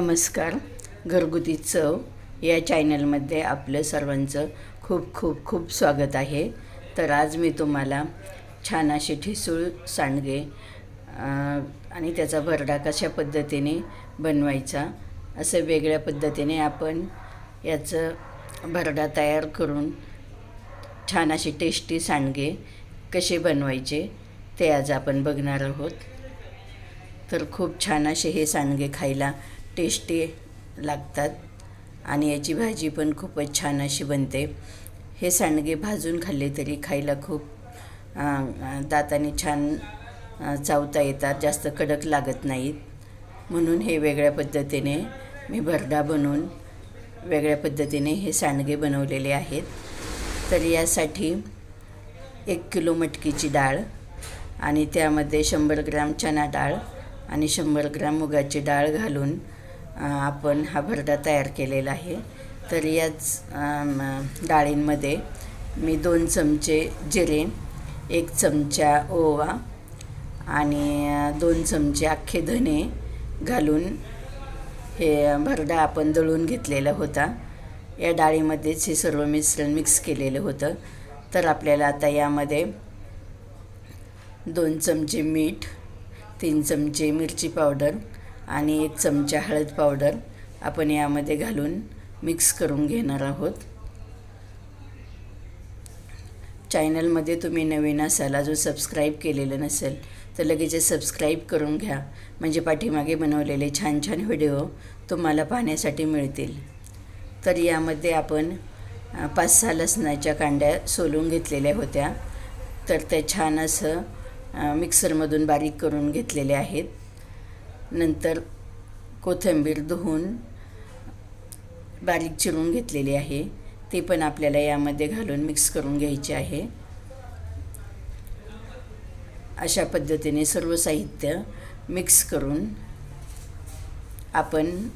नमस्कार. घरगुती चव या चॅनलमध्ये आपलं सर्वांचं खूप खूप खूप स्वागत आहे. तर आज मी तुम्हाला छान असे ठिसूळ सांडगे आणि त्याचा भरडा कशा पद्धतीने बनवायचा असं वेगळ्या पद्धतीने आपण याचं भरडा तयार करून छान असे टेस्टी सांडगे कसे बनवायचे ते आज आपण बघणार आहोत. तर खूप छान असे हे सांडगे खायला टेस्टी लागतात. आणि याची भाजी पण खूपच छान अशी बनते. हे सांडगे भाजून खाल्ले तरी खायला खूप दाताने छान चावता येतात. जास्त कडक लागत नाहीत. म्हणून हे वेगळ्या पद्धतीने मी भरडा बनवून वेगळ्या पद्धतीने हे सांडगे बनवलेले आहेत. तर यासाठी एक किलो मटकीची डाळ आणि त्यामध्ये शंभर ग्राम चणा डाळ आणि शंभर ग्राम मुगाची डाळ घालून आपण हा भरडा तयार केलेला आहे. तर याच डाळींमध्ये मी दोन चमचे जिरे एक चमचा ओवा आणि दोन चमचे अख्खे धने घालून हे भरडा आपण दळून घेतलेला होता. या डाळीमध्येच हे सर्व मिश्रण मिक्स केलेलं होतं. तर आपल्याला आता यामध्ये दोन चमचे मीठ तीन चमचे मिरची पावडर आणि एक चमचा हळद पावडर आपण यामध्ये घालून मिक्स करून घेणार आहोत. चॅनलमध्ये तुम्ही नवीन असाल अजून सबस्क्राईब केलेलं नसेल तर लगेच सबस्क्राईब करून घ्या. म्हणजे पाठीमागे बनवलेले छान छान व्हिडिओ तुम्हाला पाहण्यासाठी मिळतील. तर यामध्ये आपण पाच सहा लसणाच्या कांड्या सोलून घेतलेल्या होत्या. तर त्या छान असं मिक्सरमधून बारीक करून घेतलेले आहेत. नंतर कोथिंबीर धुवून बारीक चिरून घेतलेली आहे. ते पण आपल्याला यामध्ये घालून मिक्स करून घ्यायचे आहे. अशा पद्धतीने सर्व साहित्य मिक्स करून आपण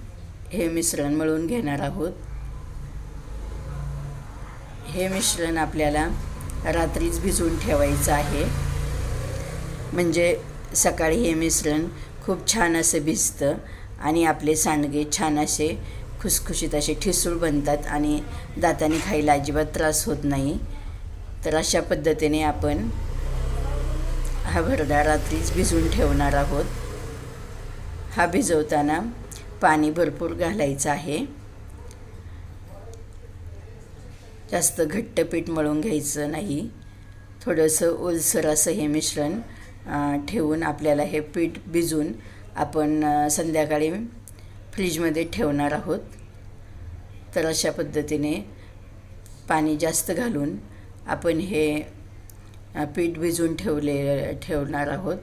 हे मिश्रण मळून घेणार आहोत. हे मिश्रण आपल्याला रात्रीच भिजवून ठेवायचं आहे. म्हणजे सकाळी हे मिश्रण खूप छान असं भिजतं आणि आपले सांडगे छान असे खुसखुशीत असे ठिसूळ बनतात आणि दाताने खायला अजिबात त्रास होत नाही. तर अशा पद्धतीने आपण हा भरडा रात्रीच भिजवून ठेवणार आहोत. हा भिजवताना पाणी भरपूर घालायचं आहे. जास्त घट्ट पीठ मळून घ्यायचं नाही. थोडंसं ओलसर असं हे मिश्रण ठेवून आपल्याला हे पीठ भिजून आपण संध्याकाळी फ्रीजमध्ये ठेवणार आहोत. तर अशा पद्धतीने पाणी जास्त घालून आपण हे पीठ भिजून ठेवले ठेवणार आहोत.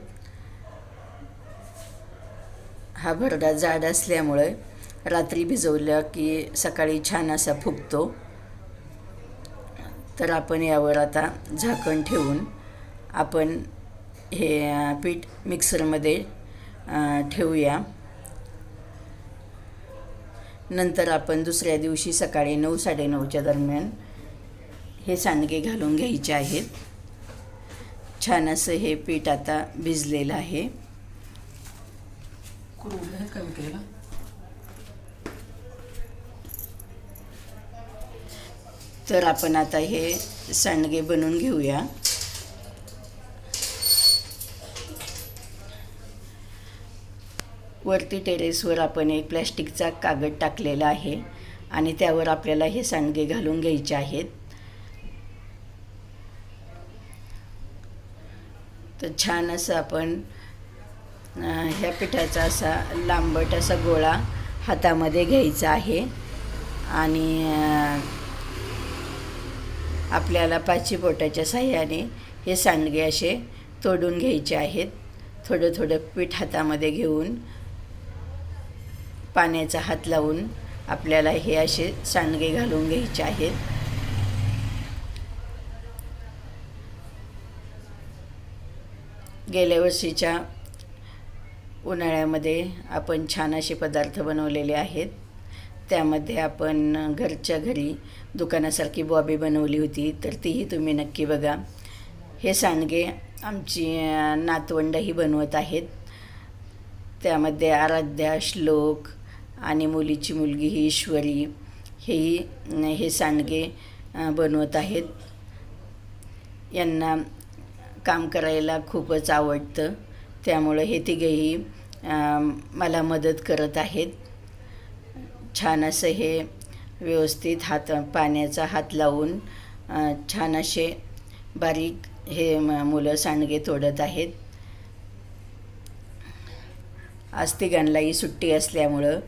हा भरडा जाड असल्यामुळे रात्री भिजवलं की सकाळी छान असा फुगतो. तर आपण यावर आता झाकण ठेवून आपण हे पीठ मिक्सरमध्ये ठेवूया. नंतर आपण दुसऱ्या दिवशी सकाळी नऊ साडेनऊच्या दरम्यान हे सांडगे घालून घ्यायचे आहेत. छान असं हे पीठ आता भिजलेलं आहे. तर आपण आता हे सांडगे बनवून घेऊया. वरती टेरेसवर आपण एक प्लॅस्टिकचा कागद टाकलेला आहे आणि त्यावर आपल्याला हे सांडगे घालून घ्यायचे आहेत. तर छान असं आपण ह्या पिठाचा असा लांबट असा गोळा हातामध्ये घ्यायचा आहे. आणि आपल्याला पाची बोटाच्या साह्याने हे सांडगे असे तोडून घ्यायचे आहेत. थोडं थोडं पीठ हातामध्ये घेऊन पाण्याचा हात लावून आपल्याला हे असे सांडगे घालून घ्यायचे आहेत. गेल्या वर्षीच्या उन्हाळ्यामध्ये आपण छान असे पदार्थ बनवलेले आहेत. त्यामध्ये आपण घरच्या घरी दुकानासारखी बॉबी बनवली होती तर तीही तुम्ही नक्की बघा. हे सांडगे आमची नातवंडही बनवत आहेत. त्यामध्ये आराध्या श्लोक आणि मुलीची मुलगी ही ईश्वरी हेही हे सांडगे बनवत आहेत. यांना काम करायला खूपच आवडतं. त्यामुळं हे तिघेही मला मदत करत आहेत. छान असं हे व्यवस्थित हात पाण्याचा हात लावून छान असे बारीक हे म- मुलं सांडगे तोडत आहेत. आज तिघांनाही सुट्टी असल्यामुळं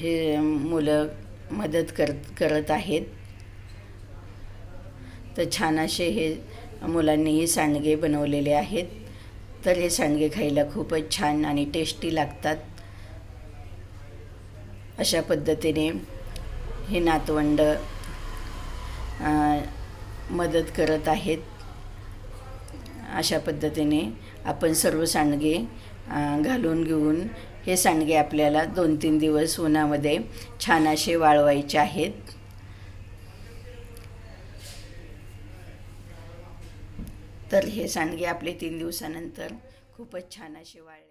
हे मुलं मदत कर करत आहेत. तर छान असे हे मुलांनीही सांडगे बनवलेले आहेत. तर हे सांडगे खायला खूपच छान आणि टेस्टी लागतात. अशा पद्धतीने हे नातवंड मदत करत आहेत. अशा पद्धतीने आपण सर्व सांडगे घालून घेऊन हे सांडगे आपल्याला दोन तीन दिवस उन्हामध्ये छान असे वाळवायचे आहेत. तर हे सांडगे आपले तीन दिवसानंतर खूपच छान असे वाळले.